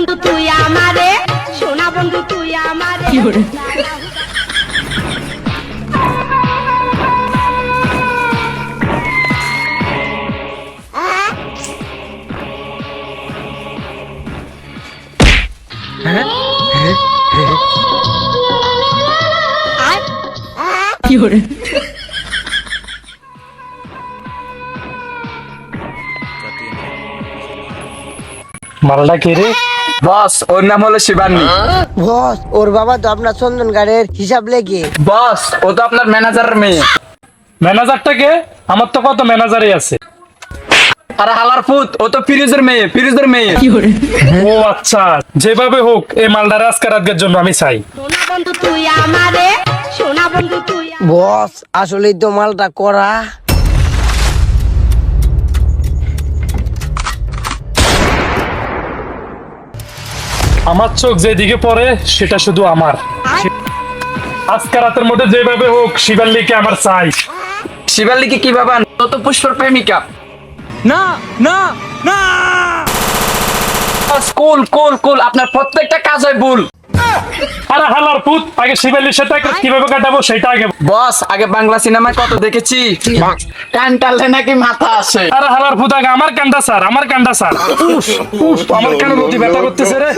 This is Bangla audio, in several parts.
বন্ধু তুই আমারে। সোনা বন্ধু তুই আমারে। মালটা কে রে? বস ওর নাম হলো শিবানী। বস ওর বাবা তো আপনার চন্দন গাড়ির হিসাব লেগে বস ও তো আপনার ম্যানেজারের মেয়ে। ম্যানেজারটা কে? আমার তো কত ম্যানেজারই আছে। আর হালার ফুত ও তো ফিরোজের মেয়ে ফিরোজের মেয়ে। ও আচ্ছা যেভাবে হোক এই মালটারে আজকে রাতকের জন্য আমি চাই। বন্ধু তুই আমারে সোনা বন্ধু তুই বস আসলেই তো মালটা করা। আমার চোখ যেদিকে পড়ে সেটা শুধু আমার। আজকে রাতের মধ্যে যেভাবে হোক শিবাল্লিকে আমার চাই। শিবাল্লিকে কি বাবা? তত তো পুষ্পর প্রেমিকা। না না না! স্কুল কুল কুল কুল আপনার প্রত্যেকটা কাজ হয় ভুল। আরে হালার পুত আগে শিবাল্লির সাথে কীভাবে কাটাবো সেটা আগে বস আগে বাংলা সিনেমায় কত দেখেছি? কান টানলে নাকি মাথা আসে। আরে হালার পুত আগে আমার স্যার আমার স্যার। উফ, উফ, আমার কানে নদী ব্যথা করতেছে রে।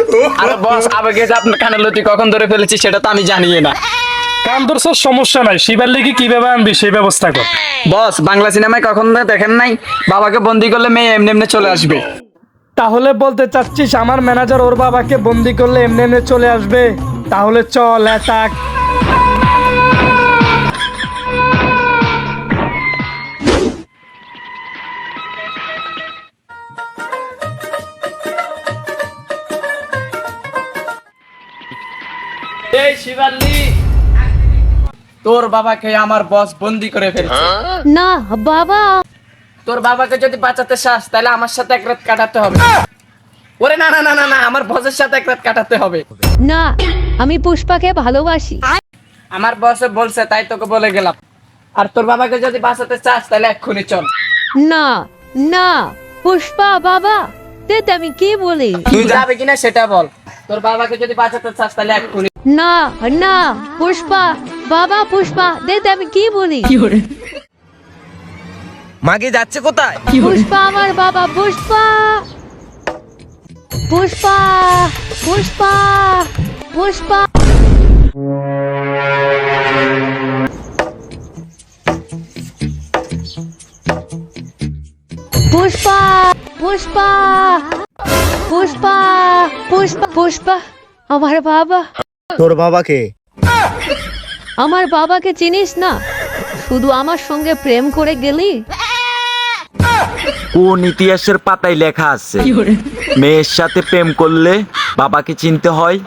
আরে বস আবেগে যে আপনার কানের লতি কখন ধরে ফেলেছি সেটা তো আমি জানিয়ে না। কান তোর সব সমস্যা নাই। শিবাল্লিকে কীভাবে আনবি সেই ব্যবস্থা কর। বস বাংলা সিনেমায় কখন দেখেন নাই? বাবাকে বন্দি করলে মেয়ে এমনি এমনি চলে আসবে। তাহলে বলতে চাচ্ছিস আমার ম্যানেজার ওর বাবাকে বন্দি করলে এমনি এমনি চলে আসবে? তাহলে চল অ্যাটাক। এই শিবাল্লি তোর বাবাকে আমার বস বন্দি করে ফেলছে। না বাবা। তোর বাবাকে যদি বাঁচাতে চাস তাহলে আমার সাথে এক রাত কাটাতে হবে। ওরে না না না না না আমার বসের সাথে এক রাত কাটাতে হবে। না আমি পুষ্পাকে ভালোবাসি। আমার বসে বলছে তাই তোকে বলে গেলাম। আর তোর বাবাকে যদি বাঁচাতে চাস তাহলে এক্ষুনি চল। না না পুষ্পা বাবা তেতে আমি কি বলি? তুই যাবে কিনা সেটা বল। তোর বাবাকে যদি বাঁচাতে চাস তাহলে এক্ষুনি না না পুষ্পা বাবা পুষ্পা তেতে আমি কি বলি? মাগে যাচ্ছে কোথায়? পুষ্পা আমার বাবা পুষ্পা! পুষ্পা পুষ্পা পুষ্পা! পুষ্পা পুষ্পা পুষ্পা পুষ্পা পুষ্পা আমার বাবা। তোর বাবাকে? আমার বাবাকে চিনিস না? শুধু আমার সঙ্গে প্রেম করে গেলি? কোন ইতিহাসের পাতায় লেখা আছে? মেয়ের সাথে প্রেম করলে বাবাকে চিনতে হয়?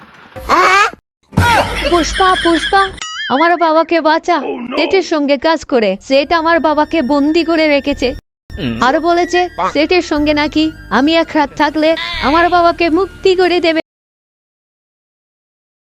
পুষ্পা পুষ্পা আমার বাবাকে বাঁচা। সেটের সঙ্গে কাজ করে। সেট আমার বাবাকে বন্দি করে রেখেছে। আর বলেছে সেটের সঙ্গে নাকি আমি এক রাত থাকলে আমার বাবাকে মুক্তি করে দেবে।